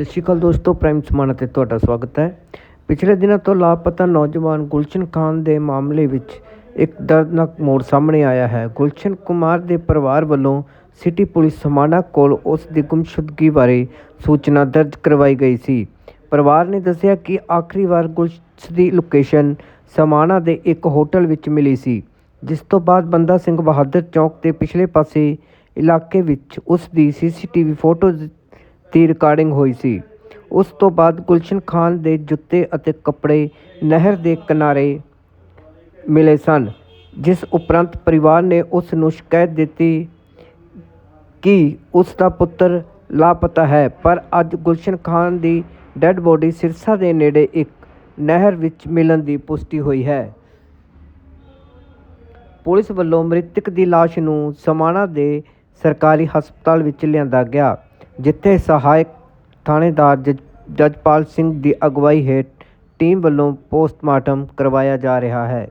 ਸਤਿ ਸ਼੍ਰੀ ਅਕਾਲ ਦੋਸਤੋ ਪ੍ਰਾਈਮ ਸਮਾਣਾ ਤੇ ਤੁਹਾਡਾ ਸਵਾਗਤ ਹੈ। ਪਿਛਲੇ ਦਿਨਾਂ ਤੋਂ ਲਾਪਤਾ ਨੌਜਵਾਨ ਗੁਲਸ਼ਨ ਖਾਨ ਦੇ ਮਾਮਲੇ ਵਿੱਚ ਇੱਕ ਦਰਦਨਾਕ ਮੋੜ ਸਾਹਮਣੇ ਆਇਆ ਹੈ। ਗੁਲਸ਼ਨ ਕੁਮਾਰ ਦੇ ਪਰਿਵਾਰ ਵੱਲੋਂ ਸਿਟੀ ਪੁਲਿਸ ਸਮਾਣਾ ਕੋਲ ਉਸ ਦੀ ਗੁੰਮਸ਼ੁਦਗੀ ਬਾਰੇ ਸੂਚਨਾ ਦਰਜ ਕਰਵਾਈ ਗਈ ਸੀ। ਪਰਿਵਾਰ ਨੇ ਦੱਸਿਆ ਕਿ ਆਖਰੀ ਵਾਰ ਗੁਲਸ ਦੀ ਲੋਕੇਸ਼ਨ ਸਮਾਣਾ ਦੇ ਇੱਕ ਹੋਟਲ ਵਿੱਚ ਮਿਲੀ ਸੀ, ਜਿਸ ਤੋਂ ਬਾਅਦ ਬੰਦਾ ਸਿੰਘ ਬਹਾਦਰ ਚੌਕ ਦੇ ਪਿਛਲੇ ਪਾਸੇ ਇਲਾਕੇ ਵਿੱਚ ਉਸ ਦੀ ਸੀਸੀਟੀਵੀ ਫੋਟੋ ਦੀ ਰਿਕਾਰਡਿੰਗ ਹੋਈ ਸੀ। ਉਸ ਤੋਂ ਬਾਅਦ ਗੁਲਸ਼ਨ ਖਾਨ ਦੇ ਜੁੱਤੇ ਅਤੇ ਕੱਪੜੇ ਨਹਿਰ ਦੇ ਕਿਨਾਰੇ ਮਿਲੇ ਸਨ, ਜਿਸ ਉਪਰੰਤ ਪਰਿਵਾਰ ਨੇ ਉਸ ਨੂੰ ਸ਼ਿਕਾਇਤ ਦਿੱਤੀ ਕਿ ਉਸ ਦਾ ਪੁੱਤਰ ਲਾਪਤਾ ਹੈ। ਪਰ ਅੱਜ ਗੁਲਸ਼ਨ ਖਾਨ ਦੀ ਡੈੱਡ ਬੋਡੀ ਸਿਰਸਾ ਦੇ ਨੇੜੇ ਇੱਕ ਨਹਿਰ ਵਿੱਚ ਮਿਲਣ ਦੀ ਪੁਸ਼ਟੀ ਹੋਈ ਹੈ। ਪੁਲਿਸ ਵੱਲੋਂ ਮ੍ਰਿਤਕ ਦੀ ਲਾਸ਼ ਨੂੰ ਸਮਾਣਾ ਦੇ ਸਰਕਾਰੀ ਹਸਪਤਾਲ ਵਿੱਚ ਲਿਆਂਦਾ ਗਿਆ। ਜਿੱਥੇ ਸਹਾਇਕ ਥਾਣੇਦਾਰ ਜਜ- ਜਜਪਾਲ ਸਿੰਘ ਦੀ ਅਗਵਾਈ ਹੇਠ ਟੀਮ ਵੱਲੋਂ ਪੋਸਟਮਾਰਟਮ ਕਰਵਾਇਆ ਜਾ ਰਿਹਾ ਹੈ।